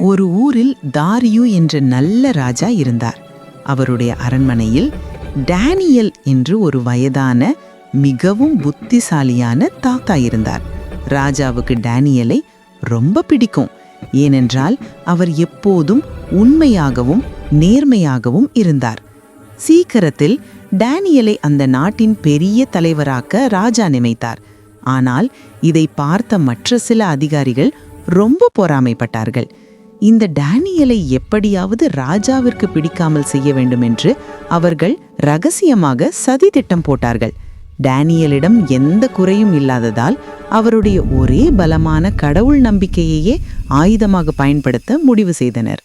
ஒரு ஊரில் தாரியு என்ற நல்ல ராஜா இருந்தார். அவருடைய அரண்மனையில் டேனியல் என்று ஒரு வயதான மிகவும் புத்திசாலியான தாத்தா இருந்தார். ராஜாவுக்கு டேனியலை ரொம்ப பிடிக்கும். ஏனென்றால் அவர் எப்போதும் உண்மையாகவும் நேர்மையாகவும் இருந்தார். சீக்கிரத்தில் டேனியலை அந்த நாட்டின் பெரிய தலைவராக்க ராஜா நினைத்தார். ஆனால் இதை பார்த்த மற்ற சில அதிகாரிகள் ரொம்ப பொறாமைப்பட்டார்கள். இந்த டேனியலை எப்படியாவது ராஜாவிற்கு பிடிக்காமல் செய்ய வேண்டும் என்று அவர்கள் ரகசியமாக சதி திட்டம் போட்டார்கள். டேனியலிடம் எந்த குறையும் இல்லாததால் அவருடைய ஒரே பலமான கடவுள் நம்பிக்கையையே ஆயுதமாக பயன்படுத்த முடிவு செய்தனர்.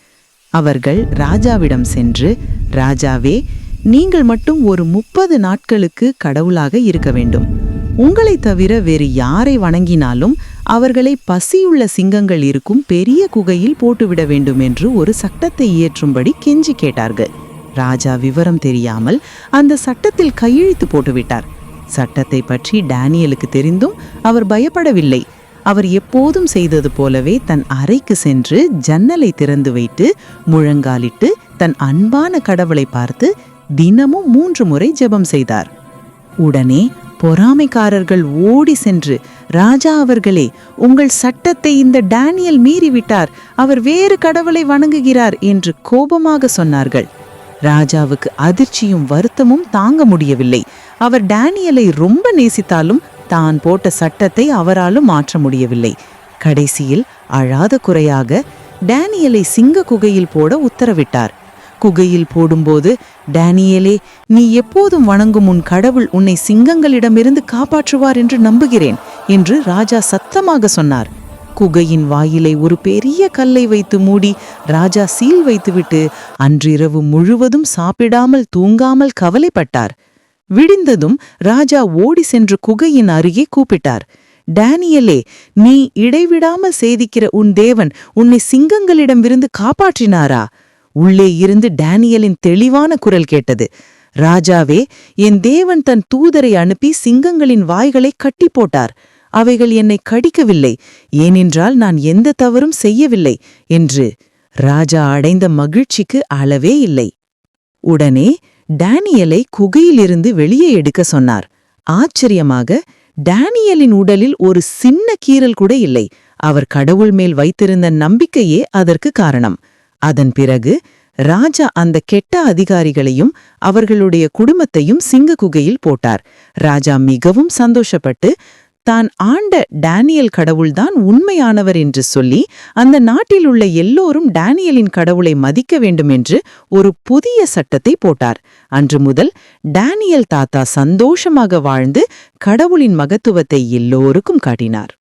அவர்கள் ராஜாவிடம் சென்று ராஜாவே நீங்கள் மட்டும் ஒரு முப்பது நாட்களுக்கு கடவுளாக இருக்க வேண்டும். உங்களைத் தவிர வேறு யாரை வணங்கினாலும் அவர்களை பசியுள்ள சிங்கங்கள் இருக்கும் பெரிய குகையில் போட்டுவிட வேண்டும் என்று ஒரு சட்டத்தை இயற்றும்படி கெஞ்சி கேட்டார்கள். ராஜா விவரம் தெரியாமல் அந்த சட்டத்தில் கையெழுத்து போட்டுவிட்டார். சட்டத்தை பற்றி டேனியலுக்கு தெரிந்தும் அவர் பயப்படவில்லை. அவர் எப்போதும் செய்தது போலவே தன் அறைக்கு சென்று ஜன்னலை திறந்து வைத்து முழங்காலிட்டு தன் அன்பான கடவுளை பார்த்து தினமும் மூன்று முறை ஜெபம் செய்தார். உடனே பொறாமைக்காரர்கள் ஓடி சென்று ராஜா அவர்களே உங்கள் சட்டத்தை இந்த டேனியல் மீறிவிட்டார். அவர் வேறு கடவுளை வணங்குகிறார் என்று கோபமாக சொன்னார்கள். ராஜாவுக்கு அதிர்ச்சியும் வருத்தமும் தாங்க முடியவில்லை. அவர் டேனியலை ரொம்ப நேசித்தாலும் தான் போட்ட சட்டத்தை அவராலும் மாற்ற முடியவில்லை. கடைசியில் அழாத குறையாக டேனியலை சிங்க குகையில் போட உத்தரவிட்டார். குகையில் போடும்போது டேனியலே நீ எப்போதும் வணங்கும் உன் கடவுள் உன்னை சிங்கங்களிடமிருந்து காப்பாற்றுவார் என்று நம்புகிறேன் என்று ராஜா சத்தமாக சொன்னார். குகையின் வாயிலை ஒரு பெரிய கல்லை வைத்து மூடி ராஜா சீல் வைத்துவிட்டு அன்றிரவு முழுவதும் சாப்பிடாமல் தூங்காமல் கவலைப்பட்டார். விடிந்ததும் ராஜா ஓடி சென்று குகையின் அருகே கூப்பிட்டார். டேனியலே நீ இடைவிடாமல் சேதிக்கிற உன் தேவன் உன்னை சிங்கங்களிடமிருந்து காப்பாற்றினாரா? உள்ளே இருந்து டேனியலின் தெளிவான குரல் கேட்டது. ராஜாவே என் தேவன் தன் தூதரை அனுப்பி சிங்கங்களின் வாய்களை கட்டி போட்டார். அவைகள் என்னை கடிக்கவில்லை. ஏனென்றால் நான் எந்த தவறும் செய்யவில்லை என்று. ராஜா அடைந்த மகிழ்ச்சிக்கு அளவே இல்லை. உடனே டேனியலை குகையிலிருந்து வெளியே எடுக்க சொன்னார். ஆச்சரியமாக டேனியலின் உடலில் ஒரு சின்ன கீறல் கூட இல்லை. அவர் கடவுள் மேல் வைத்திருந்த நம்பிக்கையே அதற்கு காரணம். அதன் பிறகு ராஜா அந்த கெட்ட அதிகாரிகளையும் அவர்களுடைய குடும்பத்தையும் சிங்க குகையில் போட்டார். ராஜா மிகவும் சந்தோஷப்பட்டு தான் ஆண்ட டேனியல் கடவுள்தான் உண்மையானவர் என்று சொல்லி அந்த நாட்டில் உள்ள எல்லோரும் டேனியலின் கடவுளை மதிக்க வேண்டும் என்று ஒரு புதிய சட்டத்தை போட்டார். அன்று முதல் டேனியல் தாத்தா சந்தோஷமாக வாழ்ந்து கடவுளின் மகத்துவத்தை எல்லோருக்கும் காட்டினார்.